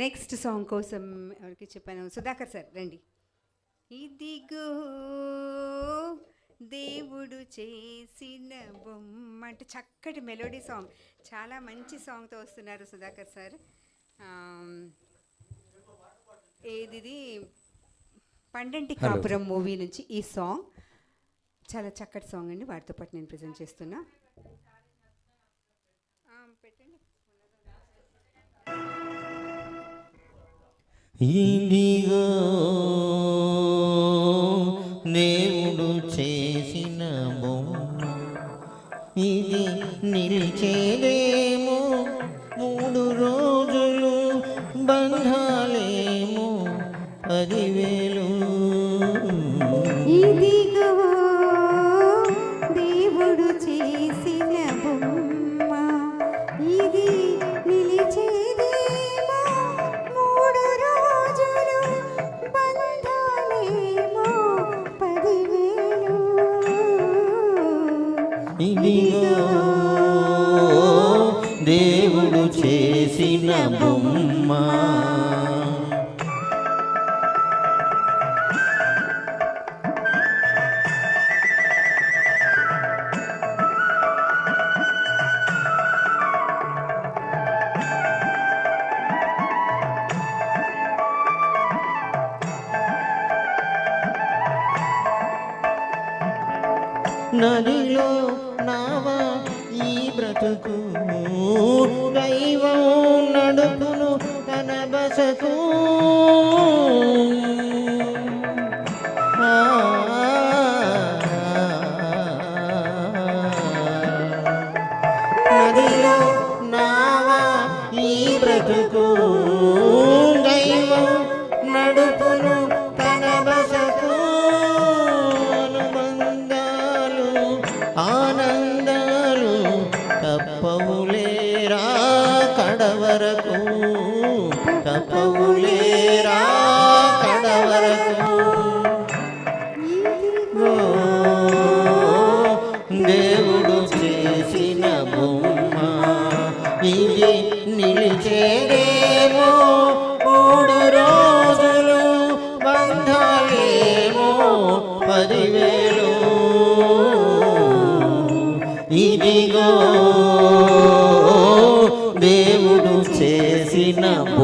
Next song కోసం ఎవరికి చెప్పాను? సుధాకర్ సార్ రండి. ఇదిగో దేవుడు చేసిన బొమ్మ అంటే చక్కటి మెలోడీ సాంగ్. చాలా మంచి సాంగ్తో వస్తున్నారు సుధాకర్ సార్. ఏదిది? పండంటి కాపురం మూవీ నుంచి ఈ సాంగ్. చాలా చక్కటి సాంగ్ అండి. వాటితో పాటు నేను ప్రజెంట్ చేస్తున్నా. ఇదిగో దేవుడు చేసిన బొమ్మ. ఇది నిలిచేదేమో మూడు రోజులు బంధాలేమో పదివేలు. ఇది దేవుడు చేసిన బొమ్మ. నదిలో నావా ఈ బ్రతుకు దైవం నడుపును తన బసకు. నదిలో నావా ఈ బ్రతుకు ఆనందాలు తప్పవులేరా కడవరకు. తప్పవులేరా కడవరకు. దేవుడు చేసిన బొమ్మ ఇది నిలిచేదేమో. మూడు రోజులు బంధాలేమో పదివేలు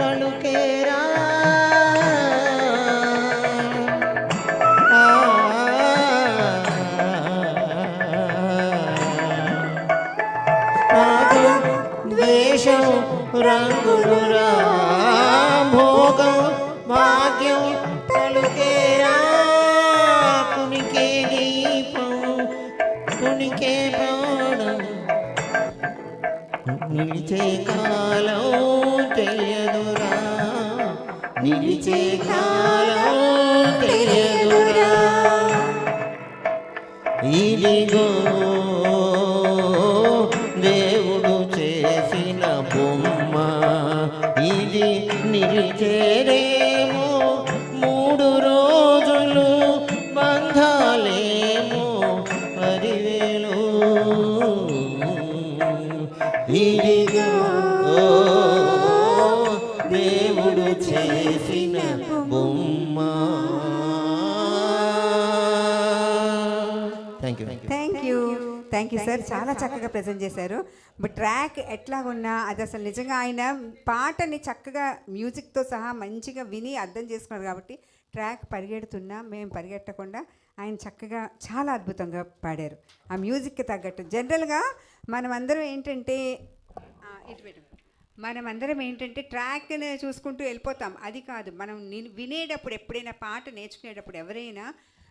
బొమ్మ రాగం ద్వేషం రంగులురా భోగం భాగ్యం పలుకేరా కునికే దీపం కునికే ప్రాణం నిలిచే కాల నిలిచే కాలం తెలియదురా ఇదిగో దేవుడు చేసిన బొమ్మ. ఇది నిలిచేరేమో మూడు రోజులు బంధాలేమో. పదివేలు ఇదిగో చేసిన బొమ్మ. Thank you thank you thank you sir చాలా చక్కగా ప్రజెంట్ చేశారు. బట్ ట్రాక్ ఎట్లా ఉన్నా అది అసలు నిజంగా ఆయన పాటని చక్కగా మ్యూజిక్తో సహా మంచిగా విని అర్థం చేసుకున్నారు కాబట్టి ట్రాక్ పరిగెడుతున్నా మేము పరిగెట్టకుండా ఆయన చక్కగా చాలా అద్భుతంగా పాడారు. ఆ మ్యూజిక్కి తగ్గట్టు. జనరల్గా మనం అందరం ఏంటంటే ఇటు మనం అందరం ఏంటంటే ట్రాక్ని చూసుకుంటూ వెళ్ళిపోతాం. అది కాదు మనం వినేటప్పుడు ఎప్పుడైనా పాట నేర్చుకునేటప్పుడు ఎవరైనా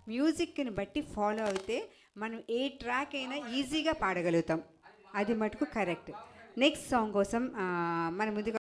మ్యూజిక్ని బట్టి ఫాలో అయితే మనం ఏ ట్రాక్ అయినా ఈజీగా పాడగలుగుతాం. అది మటుకు కరెక్ట్. నెక్స్ట్ సాంగ్ కోసం మన ముందుగా